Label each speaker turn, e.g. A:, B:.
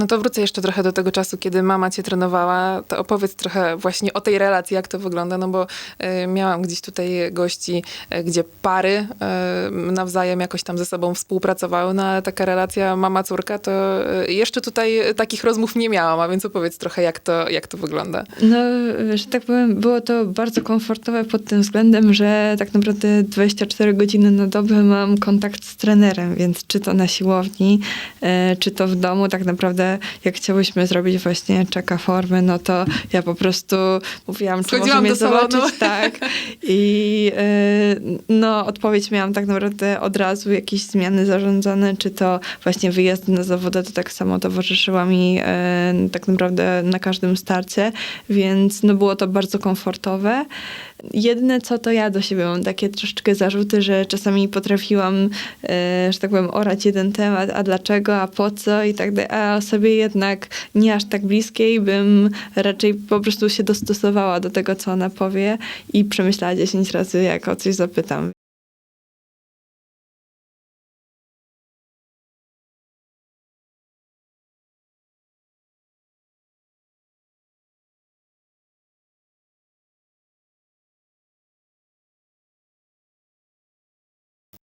A: No to wrócę jeszcze trochę do tego czasu, kiedy mama cię trenowała. To opowiedz trochę właśnie o tej relacji, jak to wygląda, no bo y, miałam gdzieś tutaj gości, y, gdzie pary y, nawzajem jakoś tam ze sobą współpracowały, no ale taka relacja mama-córka, to y, jeszcze tutaj takich rozmów nie miałam, a więc opowiedz trochę, jak to, jak to wygląda.
B: No, że tak powiem, było to bardzo komfortowe pod tym względem, że tak naprawdę 24 godziny na dobę mam kontakt z trenerem, więc czy to na siłowni, e, czy to w domu, tak naprawdę jak chciałyśmy zrobić właśnie czeka formy, no to ja po prostu mówiłam, czy może
A: Schodziłam
B: mnie zobaczyć, tak. I e, no, odpowiedź miałam tak naprawdę od razu, jakieś zmiany zarządzane, czy to właśnie wyjazdy na zawody, to tak samo towarzyszyła mi e, tak naprawdę na każdym starcie, więc no było to bardzo komfortowe. Jedyne co, to ja do siebie mam takie troszeczkę zarzuty, że czasami potrafiłam, e, że tak powiem, orać jeden temat, a dlaczego, a po co i tak dalej, a osobie jednak nie aż tak bliskiej bym raczej po prostu się dostosowała do tego, co ona powie i przemyślała 10 razy, jak o coś zapytam.